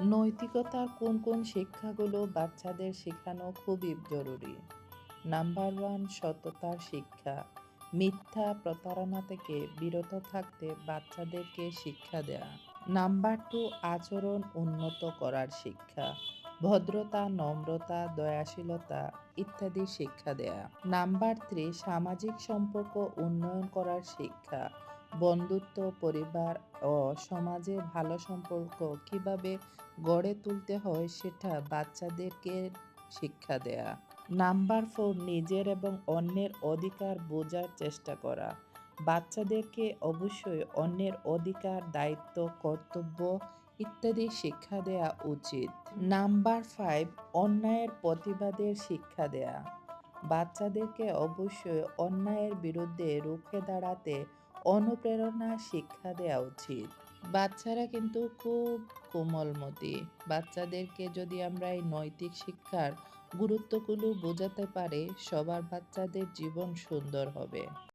নৈতিকতার কোন কোন শিক্ষাগুলো বাচ্চাদের শেখানো খুবই জরুরি? নাম্বার ওয়ান, সততার শিক্ষা। মিথ্যা প্রতারণা থেকে বিরত থাকতে বাচ্চাদেরকে শিক্ষা দেয়া। নাম্বার টু, আচরণ উন্নত করার শিক্ষা। ভদ্রতা, নম্রতা, দয়াশীলতা ইত্যাদি শিক্ষা দেয়া। নাম্বার থ্রি, সামাজিক সম্পর্ক উন্নয়ন করার শিক্ষা। বন্ধুত্ব, পরিবার ও সমাজে ভালো সম্পর্ক কীভাবে গড়ে তুলতে হয় সেটা বাচ্চাদেরকে শিক্ষা দেয়া। নাম্বার ফোর, নিজের এবং অন্যের অধিকার বোঝার চেষ্টা করা। বাচ্চাদেরকে অবশ্যই অন্যের অধিকার, দায়িত্ব, কর্তব্য ইত্যাদি শিক্ষা দেয়া উচিত। নাম্বার ফাইভ, অন্যায়ের প্রতিবাদের শিক্ষা দেয়া। বাচ্চাদেরকে অবশ্যই অন্যায়ের বিরুদ্ধে রুখে দাঁড়াতে অনুপ্রেরণা শিক্ষা দেওয়া উচিত। বাচ্চারা কিন্তু খুব কোমলমতি বাচ্চাদেরকে যদি আমরা এই নৈতিক শিক্ষার গুরুত্বগুলো বোঝাতে পারে, সবার বাচ্চাদের জীবন সুন্দর হবে।